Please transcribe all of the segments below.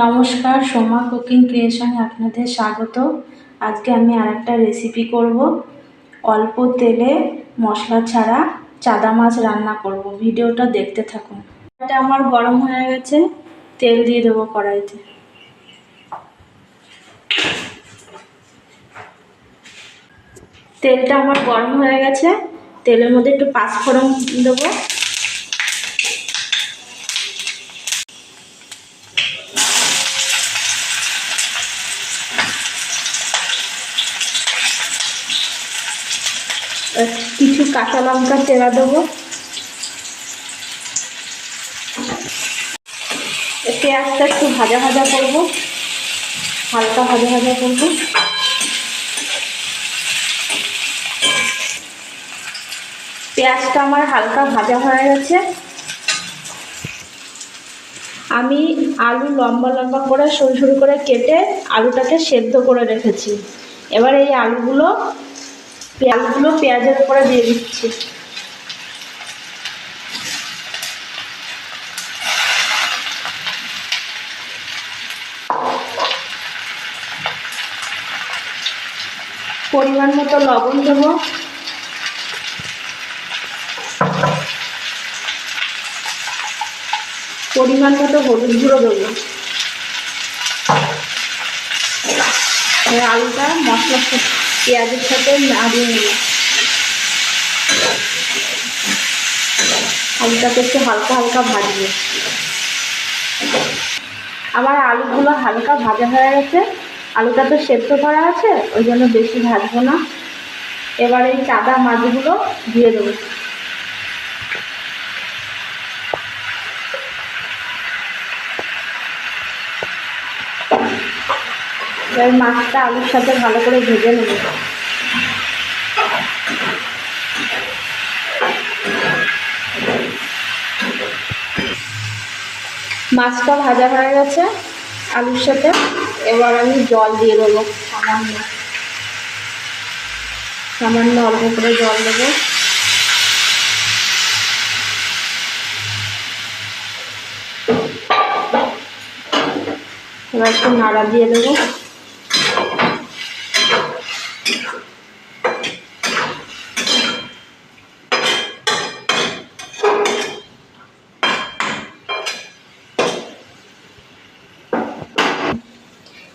নমস্কার, সোমা কুকিং ক্রিয়েশনে আপনাদের স্বাগত। আজকে আমি আর একটা রেসিপি করব। অল্প তেলে মশলা ছাড়া চাদা মাছ রান্না করব। ভিডিওটা দেখতে থাকুন। এটা আমার গরম হয়ে গেছে, তেল দিয়ে দেবো কড়াইতে। তেলটা আমার গরম হয়ে গেছে, তেলের মধ্যে একটু পাঁচফোড়ন দেবো। কিছু কাঁচা লঙ্কা চেরা দেবো। পেঁয়াজটা একটু ভাজা ভাজা করব। হালকা ভাজা ভাজা করব। পেঁয়াজটা আমার হালকা ভাজা হয়ে গেছে। আমি আলু লম্বা লম্বা করে সরু সরু করে কেটে আলুটাকে সেদ্ধ করে রেখেছি। এবার এই আলুগুলো পেঁয়াজগুলো পেঁয়াজের উপরে দিয়ে দিচ্ছি। পরিমাণ মতো লবণ দেবো। পরিমাণ মতো হলুদ গুঁড়ো দেবো। আলুটা মশলা পেঁয়াজের সাথে নাড়িয়ে নেব আলুটাকে একটু হালকা হালকা ভাজবে। আমার আলুগুলো হালকা ভাজা হয়ে গেছে। আলুটা তো সেদ্ধ করা আছে, ওই জন্য বেশি ভাজবো না। এবার এই চাদা মাছগুলো দিয়ে দেবো। এবার মাছটা আলুর সাথে ভালো করে ভেজে নেব। মাছটা ভাজা হয়ে গেছে আলুর সাথে। এবার আমি জল দিয়ে দেবো সামান্য। সামান্য অল্প করে জল দেবো। এবার একটু নাড়া দিয়ে দেবো।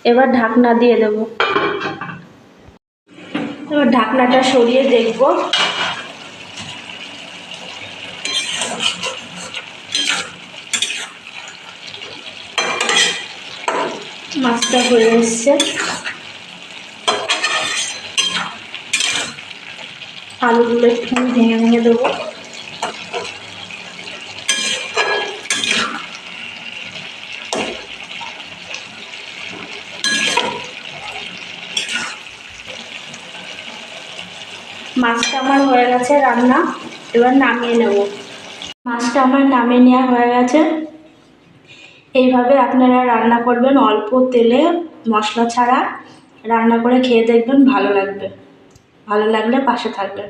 এবার ঢাকনা দিয়ে দেব। এবার ঢাকনাটা সরিয়ে দেখব। মাছটা হয়ে এসছে। আলুগুলো একটু ভেঙে ভেঙে দেবো। মাছটা আমার হয়ে গেছে রান্না। এবার নামিয়ে নেব। মাছটা আমার নামিয়ে নেওয়া হয়ে গেছে। এইভাবে আপনারা রান্না করবেন অল্প তেলে মশলা ছাড়া। রান্না করে খেয়ে দেখবেন ভালো লাগবে। ভালো লাগলে পাশে থাকবেন।